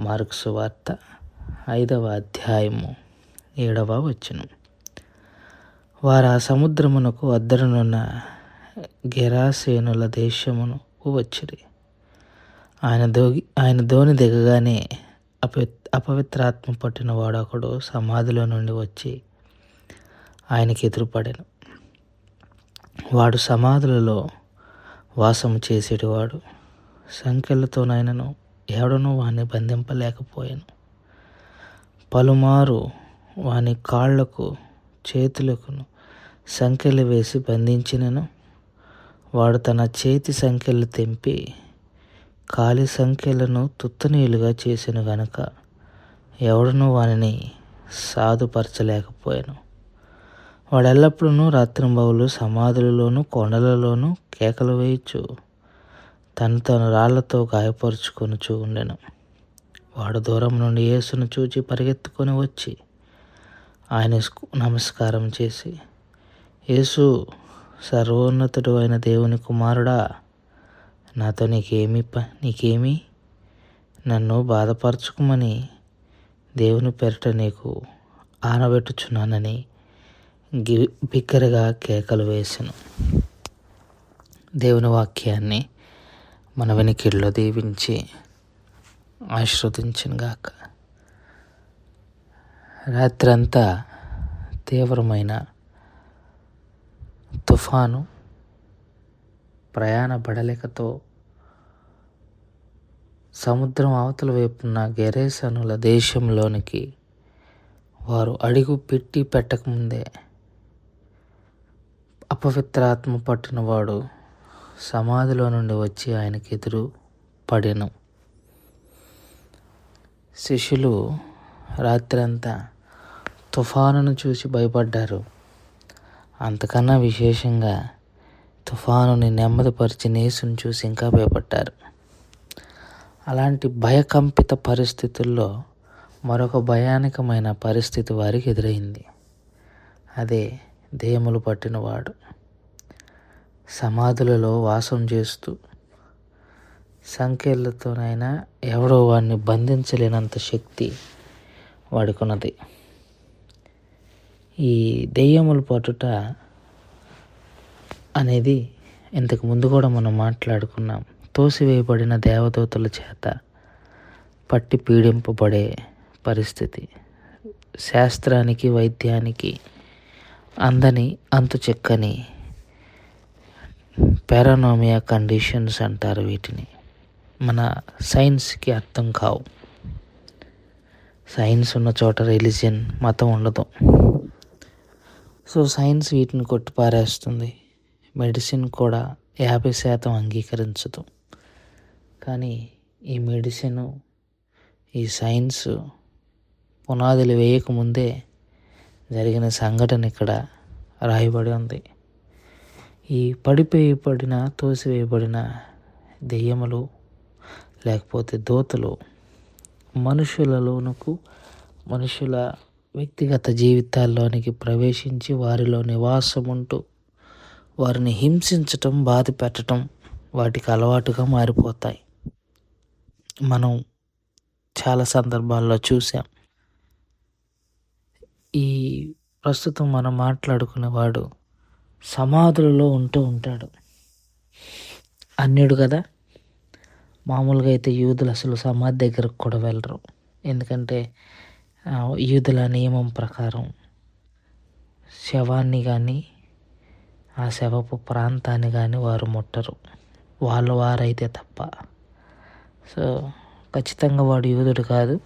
Marks వార్త ఐదవ అధ్యాయము ఏడవ వచ్చును వారు ఆ సముద్రమునకు అద్దరనున్న గెరాసేనుల దేశమునకు వచ్చిరి ఆయన దోగి ఆయన ధోని దిగగానే అపవి అపవిత్రాత్మ పట్టిన వాడొకడు సమాధిలో నుండి వచ్చి ఆయనకి ఎదురుపడాను. వాడు సమాధులలో వాసము చేసేటివాడు సంఖ్యలతోనైనను ఎవడను వాని బంధింపలేకపోయాను. పలుమారు వాని కాళ్ళకు చేతులకును సంఖ్యలు వేసి బంధించినను. వాడు తన చేతి సంఖ్యలు తెంపి కాలి సంఖ్యలను తుత్తనీయులుగా చేసిన గనుక ఎవడను వానిని సాధుపరచలేకపోయాను. వాడెల్లప్పుడూ రాత్రింబవులు సమాధులలోనూ కొండలలోనూ కేకలు వేయచ్చు తను తను రాళ్ళతో గాయపరుచుకొనుచూ ఉండెను వాడు దూరం నుండి యేసును చూచి పరిగెత్తుకొని వచ్చి ఆయన నమస్కారం చేసి యేసు సర్వోన్నతుడు అయిన దేవుని కుమారుడా నాతో నీకేమి ప నీకేమి? నన్ను బాధపరచుకోమని దేవుని పెరట నీకు ఆనబెట్టుచున్నానని గి బిగ్గరగా కేకలు వేసాను. దేవుని వాక్యాన్ని మన వెనికిడిలో దీవించి ఆశీర్వదించనుగాక. రాత్రంతా తీవ్రమైన తుఫాను ప్రయాణ బడలికతో సముద్రం అవతల వైపున్న గెరేసనుల దేశంలోనికి వారు అడుగు పెట్టి పెట్టకముందే అపవిత్రాత్మ పట్టినవాడు సమాధిలో నుండి వచ్చి ఆయనకి ఎదురు పడెను శిష్యులు రాత్రంతా తుఫానును చూసి భయపడ్డారు. అంతకన్నా విశేషంగా తుఫానుని నెమ్మదిపరిచి నేసును చూసి ఇంకా భయపడ్డారు. అలాంటి భయకంపిత పరిస్థితుల్లో మరొక భయానకమైన పరిస్థితి వారికి ఎదురైంది. అదే దేములు పట్టినవాడు. సమాధులలో వాసం చేస్తూ సంఖ్యలతోనైనా ఎవడో వాడిని బంధించలేనంత శక్తి వాడుకున్నది. ఈ దెయ్యములు పట్టుట అనేది ఇంతకు ముందు కూడా మనం మాట్లాడుకున్నాం. తోసివేయబడిన దేవదూతల చేత పట్టి పీడింపబడే పరిస్థితి. శాస్త్రానికి వైద్యానికి అందని అంతు చెక్కని పారానోమియా కండిషన్స్ అంటారు వీటిని. మన సైన్స్కి అర్థం కావు. సైన్స్ ఉన్న చోట రిలీజియన్ మతం ఉండదు. సో సైన్స్ వీటిని కొట్టిపారేస్తుంది. మెడిసిన్ కూడా యాభై శాతం అంగీకరించదు. కానీ ఈ మెడిసిన్ ఈ సైన్స్ పునాదులు వేయకముందే జరిగిన సంఘటన ఇక్కడ రాయబడి ఉంది. ఈ పడిపోయబడిన తోసివేయబడిన దెయ్యములు లేకపోతే దోతలు మనుషులలోనకు మనుషుల వ్యక్తిగత జీవితాల్లోనికి ప్రవేశించి వారిలో నివాసం ఉంటూ వారిని హింసించటం బాధ పెట్టడం వాటికి అలవాటుగా మారిపోతాయి. మనం చాలా సందర్భాల్లో చూసాం ఈ ప్రస్తుతం మనం మాట్లాడుకునేవాడు సమాధులలో ఉంటూ ఉంటాడు. అన్యుడు కదా? మామూలుగా అయితే యూదులు అసలు సమాధి దగ్గరకు కూడా వెళ్ళరు. ఎందుకంటే యూదుల నియమం ప్రకారం శవాన్ని కానీ ఆ శవపు ప్రాంతాన్ని కానీ వారు ముట్టరు. వాళ్ళు వారైతే తప్ప. సో ఖచ్చితంగా వాడు యూదుడు కాదు.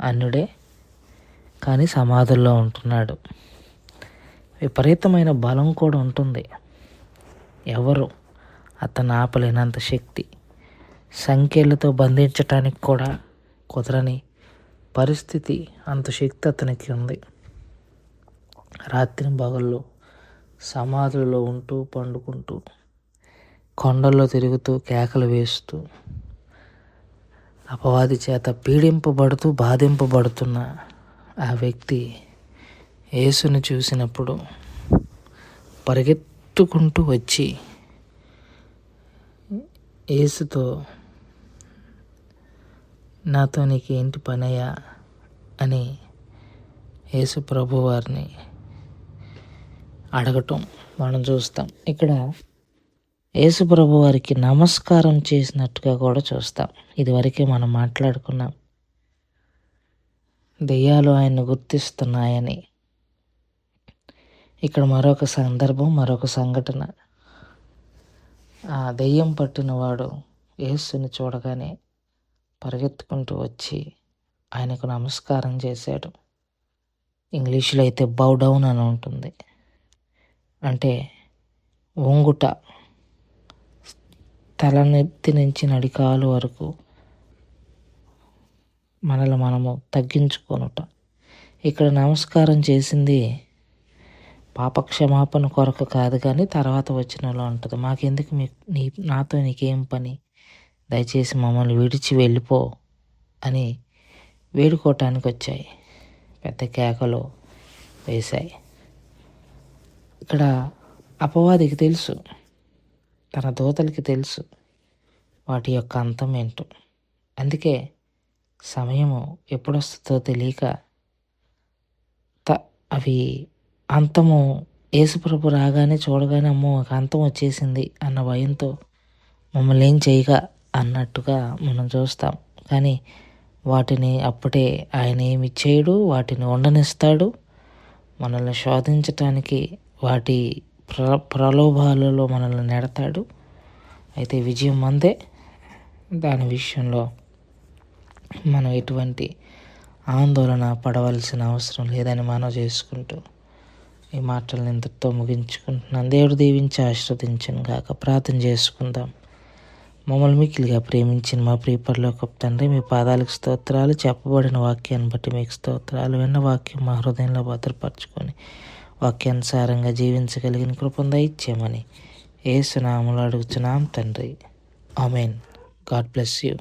అన్నుడే కానీ సమాధుల్లో ఉంటున్నాడు. విపరీతమైన బలం కూడా ఉంటుంది. ఎవరు? అతను ఆపలేనంత శక్తి. సంఖ్యలతో బంధించటానికి కూడా కుదరని పరిస్థితి అంత శక్తి అతనికి ఉంది. రాత్రి పగళ్ళు సమాధులలో ఉంటూ పండుకుంటూ కొండల్లో తిరుగుతూ కేకలు వేస్తూ అపవాది చేత పీడింపబడుతూ బాధింపబడుతున్న ఆ వ్యక్తి యేసును చూసినప్పుడు పరిగెత్తుకుంటూ వచ్చి యేసుతో నాతో నీకు ఏంటి పనయ్యా? అని యేసు ప్రభువారిని అడగటం మనం చూస్తాం. ఇక్కడ యేసు ప్రభు వారికి నమస్కారం చేసినట్టుగా కూడా చూస్తాం. ఇదివరకే మనం మాట్లాడుకున్నాం. దెయ్యాలు ఆయన్ని గుర్తిస్తున్నాయని ఇక్కడ మరొక సందర్భం మరొక సంఘటన. ఆ దెయ్యం పట్టినవాడు యేసుని చూడగానే పరిగెత్తుకుంటూ వచ్చి ఆయనకు నమస్కారం చేశాడు. ఇంగ్లీష్లో అయితే బౌ డౌన్ అని ఉంటుంది. అంటే ఒంగుట తలనెత్తి నుంచి నడికాలు వరకు మనల్ని మనము తగ్గించుకొనుట. ఇక్కడ నమస్కారం చేసింది పాపక్షమాపణ కొరకు కాదు కానీ తర్వాత వచ్చినలో ఉంటుంది. మాకెందుకు మీ నీ నాతో నీకేం పని? దయచేసి మమ్మల్ని విడిచి వెళ్ళిపో అని వేడుకోవటానికి వచ్చాయి పెద్ద కేకలు వేశాయి. ఇక్కడ అపవాదికి తెలుసు. తన దూతలకి తెలుసు వాటి యొక్క అంతం ఏంటో. అందుకే సమయము ఎప్పుడొస్తుందో తెలియక త అవి అంతము యేసుప్రభు రాగానే చూడగానే అమ్మో ఒక అంతం వచ్చేసింది అన్న భయంతో మమ్మల్ని ఏం చేయగా అన్నట్టుగా మనం చూస్తాం. కానీ వాటిని అప్పుడే ఆయన ఏమి చేయడు వాటిని ఉండనిస్తాడు. మనల్ని శోధించటానికి వాటి ప్ర ప్రలోభాలలో మనల్ని నెడతాడు. అయితే విజయం అందే దాని విషయంలో మనం ఎటువంటి ఆందోళన పడవలసిన అవసరం లేదని మనం చేసుకుంటూ ఈ మాటలను ఇంతటితో ముగించుకుంటున్నాను. దేవుడు దీవించి ఆశీర్వదించను గాక. ప్రార్థన చేసుకుందాం. మమ్మల్ని మిక్కిలిగా ప్రేమించిన మా ప్రియపరలోక తండ్రి మీ పాదాలకు స్తోత్రాలు. చెప్పబడిన వాక్యాన్ని బట్టి మీకు స్తోత్రాలు. విన్న వాక్యం మా హృదయంలో భద్రపరచుకొని వాక్యానుసారంగా జీవించగలిగిన కృపంద ఇచ్చామని ఏ సునాములు అడుగుతున్నాం తండ్రి. ఆమెన్. God bless you.